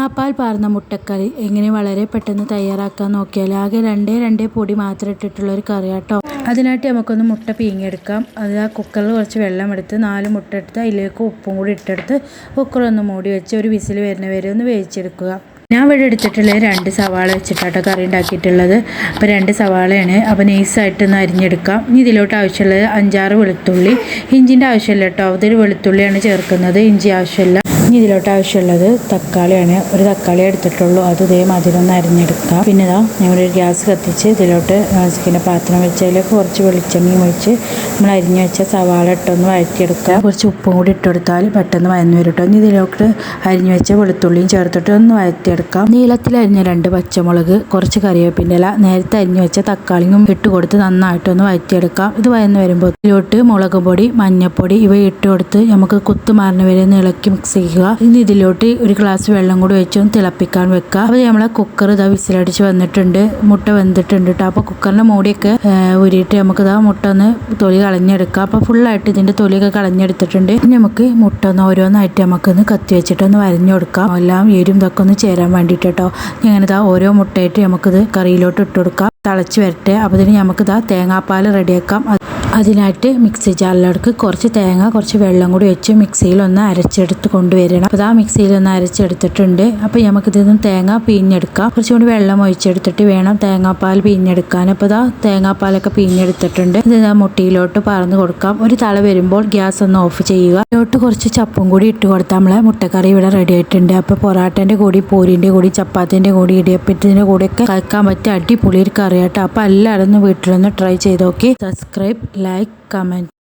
തേങ്ങാപ്പാൽ പാർന്ന മുട്ടക്കറി എങ്ങനെ വളരെ പെട്ടെന്ന് തയ്യാറാക്കാൻ നോക്കിയാൽ ആകെ രണ്ടേ രണ്ടേ പൊടി മാത്രം ഇട്ടിട്ടുള്ള ഒരു കറി കേട്ടോ അതിനായിട്ട് നമുക്കൊന്ന് മുട്ട പീങ്ങിയെടുക്കാം. അത് ആ കുക്കറിൽ കുറച്ച് വെള്ളം എടുത്ത് നാല് മുട്ട എടുത്ത് അതിലേക്ക് ഉപ്പും കൂടി ഇട്ടെടുത്ത് കുക്കറൊന്ന് മൂടി വെച്ച് ഒരു വിസിൽ വരുന്ന വരെ ഒന്ന് വേവിച്ചെടുക്കുക. ഞാൻ ഇവിടെ എടുത്തിട്ടുള്ളത് രണ്ട് സവാള വെച്ചിട്ടാട്ടോ കറി ഉണ്ടാക്കിയിട്ടുള്ളത്. അപ്പോൾ രണ്ട് സവാളയാണ്. അപ്പോൾ നൈസായിട്ട് ഒന്ന് അരിഞ്ഞെടുക്കാം. ഇനി ഇതിലോട്ട് ആവശ്യമുള്ളത് അഞ്ചാറ് വെളുത്തുള്ളി. ഇഞ്ചിന്റെ ആവശ്യമില്ല കേട്ടോ. അതൊരു വെളുത്തുള്ളിയാണ് ചേർക്കുന്നത്. ഇഞ്ചി ആവശ്യമില്ല. ഇനി ഇതിലോട്ട് ആവശ്യമുള്ളത് തക്കാളിയാണ്. ഒരു തക്കാളി എടുത്തിട്ടുള്ളൂ. അത് ഇതേ ഒന്ന് അരിഞ്ഞെടുക്കാം. പിന്നെ ഇതാ ഞങ്ങളൊരു ഗ്യാസ് കത്തിച്ച് ഇതിലോട്ട് ചിക്കന്റെ പാത്രം വെച്ച് അതിലേക്ക് കുറച്ച് വെളിച്ചെണ്ണയും ഒഴിച്ച് നമ്മൾ അരിഞ്ഞ് വെച്ച സവാള ഇട്ടൊന്ന് വഴറ്റിയെടുക്കുക കുറച്ച് ഉപ്പും കൂടി ഇട്ടെടുത്താൽ പെട്ടെന്ന് വയന്ന് വരും ഇനി ഇതിലോട്ട് അരിഞ്ഞ് വെച്ച വെളുത്തുള്ളിയും ചേർത്തിട്ട് ഒന്ന് വഴറ്റിയെടുക്കാം. നീളത്തിൽ അരിഞ്ഞ രണ്ട് പച്ചമുളക് കുറച്ച് കറിവേപ്പിന്റെ ഇല നേരത്തെ അരിഞ്ഞ് വെച്ച തക്കാളിയും ഇട്ട് കൊടുത്ത് നന്നായിട്ടൊന്ന് വഴറ്റിയെടുക്കാം. ഇത് വയന്ന് വരുമ്പോൾ ഇതിലോട്ട് മുളക് പൊടി മഞ്ഞൾപ്പൊടി ഇവ ഇട്ട് കൊടുത്ത് നമുക്ക് കുത്തുമാറിന് വരെ ഇളക്കി മിക്സ് ചെയ്യുക ഇനി ഇതിലോട്ട് ഒരു ഗ്ലാസ് വെള്ളം കൂടി വെച്ചും തിളപ്പിക്കാൻ വെക്കുക. അപ്പോൾ നമ്മളെ കുക്കർ ഇതാ വിസിലടിച്ച് വന്നിട്ടുണ്ട്. മുട്ട വെന്തിട്ടുണ്ട് കേട്ടോ അപ്പോൾ കുക്കറിന്റെ മൂടിയൊക്കെ ഊരിയിട്ട് നമുക്ക് ഇതാ മുട്ട ഒന്ന് തൊലി കളഞ്ഞെടുക്കുക അപ്പോൾ ഫുള്ളായിട്ട് ഇതിന്റെ തൊലിയൊക്കെ കളഞ്ഞെടുത്തിട്ടുണ്ട്. ഇനി നമുക്ക് മുട്ട ഒന്ന് ഓരോന്നായിട്ട് നമുക്കൊന്ന് കത്തി വെച്ചിട്ട് ഒന്ന് വരഞ്ഞു കൊടുക്കാം. എല്ലാം എരും ഇതൊക്കെ ഒന്ന് ചേരാൻ വേണ്ടിയിട്ട് കേട്ടോ ഇങ്ങനെ ഇതാ ഓരോ മുട്ടയായിട്ട് നമുക്കിത് കറിയിലോട്ട് ഇട്ട് കൊടുക്കാം. തിളച്ച് വരട്ടെ. അപ്പോൾ ഇതിന് നമുക്കിതാ തേങ്ങാപ്പാൽ റെഡിയാക്കാം. അതിനായിട്ട് മിക്സി ജാറിലേക്ക് കുറച്ച് തേങ്ങ കുറച്ച് വെള്ളം കൂടി വെച്ച് മിക്സിയിൽ ഒന്ന് അരച്ചെടുത്ത് കൊണ്ടുവരണം. അപ്പോൾ ആ മിക്സിയിൽ ഒന്ന് അരച്ചെടുത്തിട്ടുണ്ട്. അപ്പോൾ നമുക്കിതൊന്ന് തേങ്ങ പിഴിഞ്ഞെടുക്കാം. കുറച്ചും കൂടി വെള്ളം ഒഴിച്ചെടുത്തിട്ട് വേണം തേങ്ങാപ്പാൽ പിഴിഞ്ഞെടുക്കാൻ. അപ്പോൾ ഇതാ തേങ്ങാപ്പാലൊക്കെ പിഴിഞ്ഞെടുത്തിട്ടുണ്ട്. ഇത് മുട്ടിയിലോട്ട് പറന്ന് കൊടുക്കാം. ഒരു തള വരുമ്പോൾ ഗ്യാസ് ഒന്ന് ഓഫ് ചെയ്യുക. ഇതിലോട്ട് കുറച്ച് ചപ്പും കൂടി ഇട്ട് കൊടുത്താൽ നമ്മളെ മുട്ടക്കറി ഇവിടെ റെഡി ആയിട്ടുണ്ട്. അപ്പോൾ പൊറാട്ടന്റെ കൂടി പൂരിന്റെ കൂടി ചപ്പാത്തിന്റെ കൂടി ഇടിയപ്പത്തിന്റെ കൂടെയൊക്കെ കഴിക്കാൻ പറ്റിയ അടിപൊളി ഒരു കറിയാട്ടോ. അപ്പോൾ എല്ലാവരും വീട്ടിലൊന്ന് ട്രൈ ചെയ്ത് നോക്കി. Subscribe like comment.